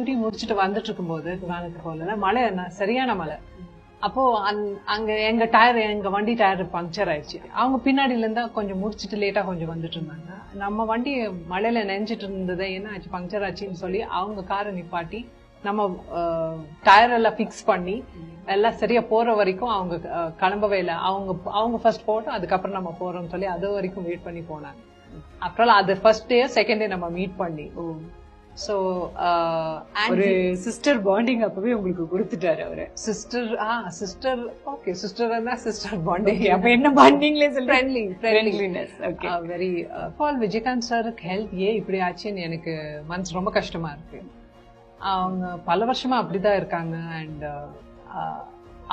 Shooting முடிச்சுட்டு வந்துட்டு இருக்கும்போது வானத்து போல மழை என்ன? சரியான மழை. அப்போ அங்க எங்க டயர் எங்க வண்டி டயர் பங்க்சர் ஆயிடுச்சு. அவங்க பின்னாடில இருந்தா கொஞ்சம் முடிச்சிட்டு லேட்டா கொஞ்சம் வந்துட்டு இருந்தாங்க. நம்ம வண்டி மழையில நெஞ்சிட்டு இருந்தது என்ன ஆச்சு பங்க்சர் ஆச்சுன்னு சொல்லி அவங்க காரை நிப்பாட்டி நம்ம டயர் எல்லாம் ஃபிக்ஸ் பண்ணி எல்லாம் சரியா போற வரைக்கும் அவங்க கிளம்பவே இல்லை. அவங்க அவங்க ஃபர்ஸ்ட் போட்டோம் அதுக்கப்புறம் நம்ம போறோம்னு சொல்லி அது வரைக்கும் வெயிட் பண்ணி போனாங்க. அப்புறம் அது ஃபர்ஸ்ட் டே செகண்ட் டே நம்ம மீட் பண்ணி. ஸோ ஒரு சிஸ்டர் பாண்டிங் அப்பவே உங்களுக்கு கொடுத்துட்டாரு அவரு. சிஸ்டர் ஆ சிஸ்டர் ஓகே சிஸ்டர் தான் சிஸ்டர் பாண்டிங் அப்ப என்ன பாண்டிங்ல friendly friendly friendliness okay very fall Vijayakanth சாருக்கு ஹெல்த் ஏன் இப்படி ஆச்சுன்னு எனக்கு மனசு ரொம்ப கஷ்டமா இருக்கு. அவங்க பல வருஷமா அப்படிதான் இருக்காங்க அண்ட்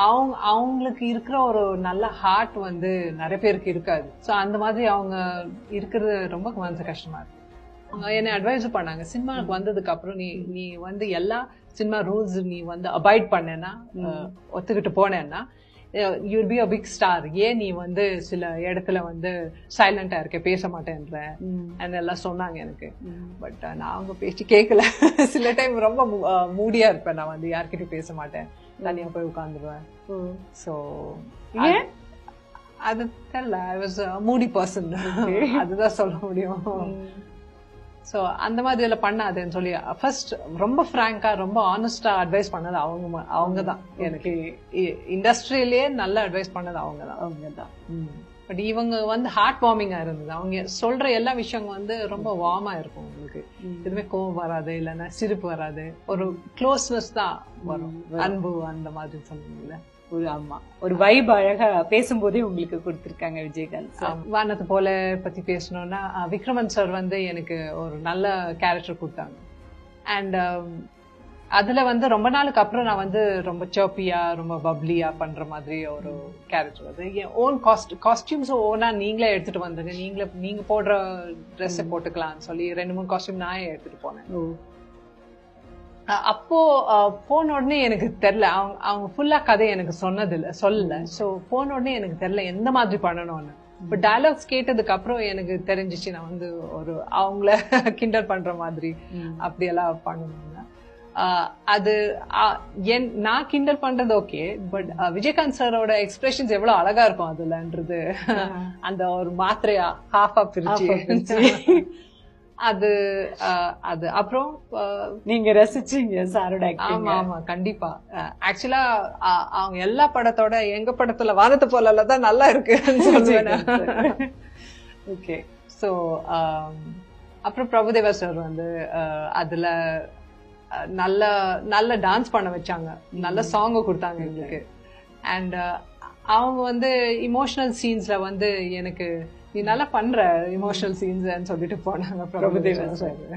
அவங்க அவங்களுக்கு இருக்கிற ஒரு நல்ல ஹார்ட் வந்து நிறைய பேருக்கு இருக்காது. ஸோ அந்த மாதிரி அவங்க இருக்கிறது ரொம்ப மனசு கஷ்டமா இருக்கு. என்ன அட்வைஸ் பண்ணாங்க. சினிமாவுக்கு வந்ததுக்கு அப்புறம் நீ நீ வந்து எல்லா சினிமா ரூல்ஸ் நீ வந்து அபாய்ட் பண்ணேன்னா ஒத்துக்கிட்டு போனேன்னா you'll be a big star ஏன் நீ வந்து சில இடத்துல வந்து சைலண்டா இருக்க பேச மாட்டேன்ற? எல்லாம் சொன்னாங்க எனக்கு. பட் நான் அவங்க பேச்சு கேட்கல சில டைம் ரொம்ப மூடியா இருப்பேன். நான் வந்து யார்கிட்டயும் பேச மாட்டேன். தனியா போய் உட்காந்துருவேன் ஸோ ஏன்? அது தெரியல. ஐ வாஸ் மூடி பர்சன் அதுதான் சொல்ல முடியும். ஸோ அந்த மாதிரி எல்லாம் பண்ணாதேன்னு சொல்லி ஃபர்ஸ்ட் ரொம்ப ஃப்ராங்கா ரொம்ப ஆனஸ்டா அட்வைஸ் பண்ணது அவங்க அவங்க தான் எனக்கு இண்டஸ்ட்ரியிலேயே நல்ல அட்வைஸ் பண்ணது அவங்க தான் அவங்கதான் பட் இவங்க வந்து ஹார்ட் வார்மிங்கா இருந்தது. அவங்க சொல்ற எல்லா விஷயங்க வந்து ரொம்ப வார்மா இருக்கும் உங்களுக்கு எதுவுமே கோவம் வராது இல்லைன்னா சிரிப்பு வராது. ஒரு க்ளோஸ்னஸ் தான் வரும். அன்பு அந்த மாதிரி சொல்லுவீங்கல்ல ஒரு ஆமா ஒரு வைப் அழகா பேசும்போதே உங்களுக்கு கொடுத்திருக்காங்க விஜயகாந்த் வானத்து போல பத்தி பேசணும்னா விக்ரமன் சார் வந்து எனக்கு ஒரு நல்ல கேரக்டர் கொடுத்தாங்க. அண்ட் அதுல வந்து ரொம்ப நாளுக்கு அப்புறம் நான் வந்து ரொம்ப சர்ப்பியா ரொம்ப பப்ளியா பண்ற மாதிரி ஒரு கேரக்டர் அது என் ஓன் காஸ்ட் காஸ்டியூம்ஸ் ஓனா நீங்களே எடுத்துட்டு வந்துங்க நீங்களே நீங்க போடுற ட்ரெஸ்ஸை போட்டுக்கலாம்னு சொல்லி ரெண்டு மூணு காஸ்டியூம் நான் எடுத்துட்டு போனேன். அப்போ போன உடனே எனக்கு தெரியல அவங்க அவங்க ஃபுல்லா கதை எனக்கு சொன்னது இல்ல சொல்லல சோ போன உடனே எனக்கு தெரியல எந்த மாதிரி பண்ணணும்னு. இப்போ டயலாக்ஸ் கேட்டதுக்கு அப்புறம் எனக்கு தெரிஞ்சிச்சு நான் வந்து ஒரு அவங்கள கிண்டல் பண்ற மாதிரி அப்படியெல்லாம் பண்ணணும்னு. அது என் நான் கிண்டல் பண்றது ஓகே பட் விஜயகாந்த் சாரோட எக்ஸ்பிரஷன்ஸ் எவ்வளவு அழகா இருக்கும் அதுலன்றது அந்த ஒரு மாத்திரையா ஹாஃபா பிரிச்சு. அது அது. அப்புறம் நீங்க ரசிச்சீங்க சாரோட ஆமா ஆமா கண்டிப்பா. ஆக்சுவலா அவங்க எல்லா படத்தோட எங்க படத்துல வானத்து போல தான் நல்லா இருக்குன்னு சொல்லுவேன் ஓகே. ஸோ அப்புறம் பிரபுதேவா சார் வந்து அதுல நல்ல நல்ல டான்ஸ் பண்ண வச்சாங்க. நல்ல சாங் கொடுத்தாங்க எங்களுக்கு. அண்ட் அவங்க வந்து இமோஷனல் சீன்ஸ்ல வந்து எனக்கு நீ நல்லா பண்ற இமோஷனல் சீன்ஸ் சொல்லிட்டு போனாங்க பிரபுதேவன் சார்.